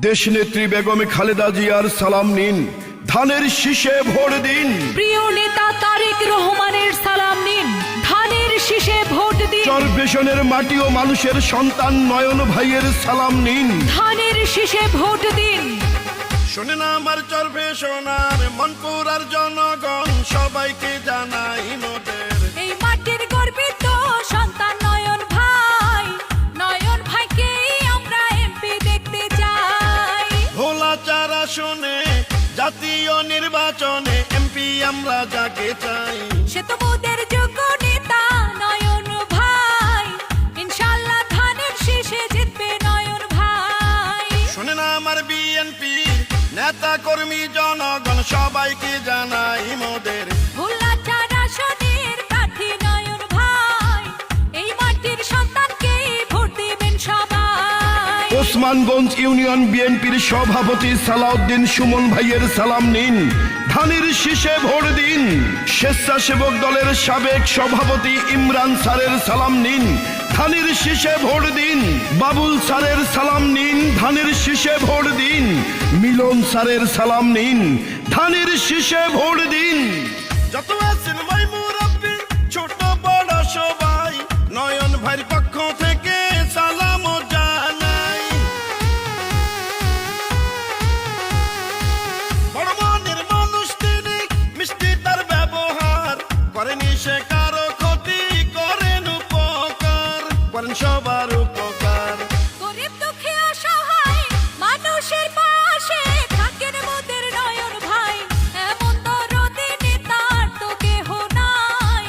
দেশনেত্রী বেগম খালেদা জিয়ার সালাম নিন। ধানের শীষে ভোট দিন। প্রিয় নেতা তারেক রহমানের সালাম নিন। ধানের শীষে ভোট দিন। চরবেশনের মাটি ও মানুষের সন্তান নয়ন ভাইয়ের সালাম নিন। ধানের শীষে ভোট দিন। শুনে না আমার চরবে সোনার মনপুর আর জনগণ সবাইকে জানাই মোদের শুনে জাতীয় নির্বাচনে এমপি আমরা যাকে চাই। সে তো মোদের যোগ্য নেতা নয়ন ভাই। ইনশাল্লাহ ধানের শীষে জিতবে নয়ন ভাই। শুনে না আমার বিএনপি নেতা কর্মী জনগণ সবাইকে জানাই মোদের ওসমানগঞ্জ ইউনিয়ন বিএনপির সভাপতি সালাউদ্দিন সুমন ভাইয়ের সালাম নিন। ধানের শীষে ভোট দিন। স্বেচ্ছাসেবক দলের সাবেক সভাপতি ইমরান স্যারের সালাম নিন। ধানের শীষে ভোট দিন। বাবুল স্যারের সালাম নিন। ধানের শীষে ভোট দিন। মিলন স্যারের সালাম নিন। ধানের শীষে ভোট দিন। যত করেনি সে কারও ক্ষতি করেন উপকার করেন সবার উপকার। গরিব দুঃখী অসহায় মানুষের পাশে থাকেন মোদের নয়ন ভাই। এমন দরদি নেতার তো কেহ নাই।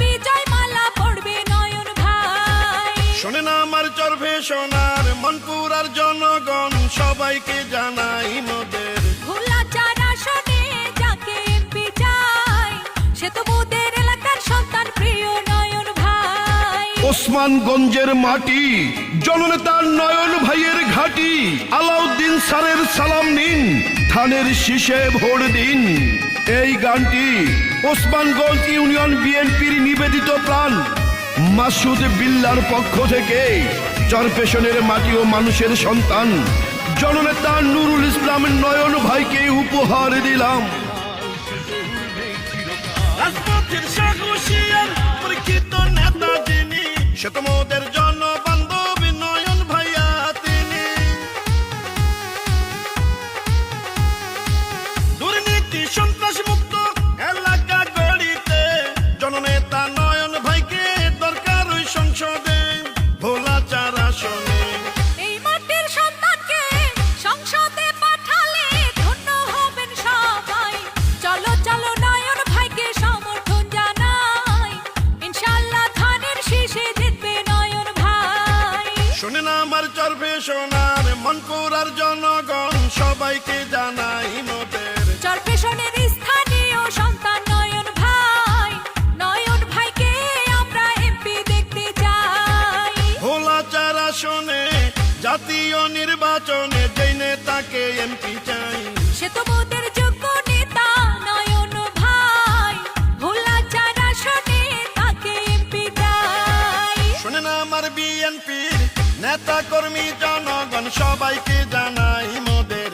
বিজয় মালা পড়বে নয়ন ভাই। শোনেন আমার চরভে সোনার মনপুর আর জনগণ সবাইকে জানাই মোদের ওসমানগঞ্জের মাটি জননেতা নয়ন ভাইয়ের ঘাটি, আলাউদ্দিন স্যারের সালাম নিন, ধানের শীষে ভোট দিন। এই গানটি ওসমানগঞ্জ ইউনিয়ন বিএনপির নিবেদিত প্রাণ। মাসুদ বিল্লার পক্ষ থেকে চরপেশনের মাটি ও মানুষের সন্তান। জননেতা নুরুল ইসলাম নয়ন ভাইকে উপহার দিলাম। রাজপথের সাহসিয়ার পরীক্ষিত নেতা যিনি সে জন বান্ধবী নয়ন ভাইয়া তিনি। দুর্নীতি, সন্ত্রাস মুক্ত এলাকা গড়িতে। জননেতা নয়ন ভাইকে দরকার ওই সংসদে। ভোলা চারা ভাই শোনেন আমার চরফে সোনার মনপুর আর জনগণ সবাইকে জানাই মোদের। চরপেশনের স্থানীয় সন্তান নয়ন ভাই নয়ন ভাইকে আমরা এমপি দেখতে চাই। ভোলা চারা শোনে জাতীয় নির্বাচনে যেই নেতাকে এমপি চাই। সে তো মোদের যোগ্য নেতা নয়ন ভাই ভোলা চারা শোনে তাকে এমপি চাই। শোনেন আমার বিএনপির নেতা কর্মী জনগণ সবাইকে জানাই মোদের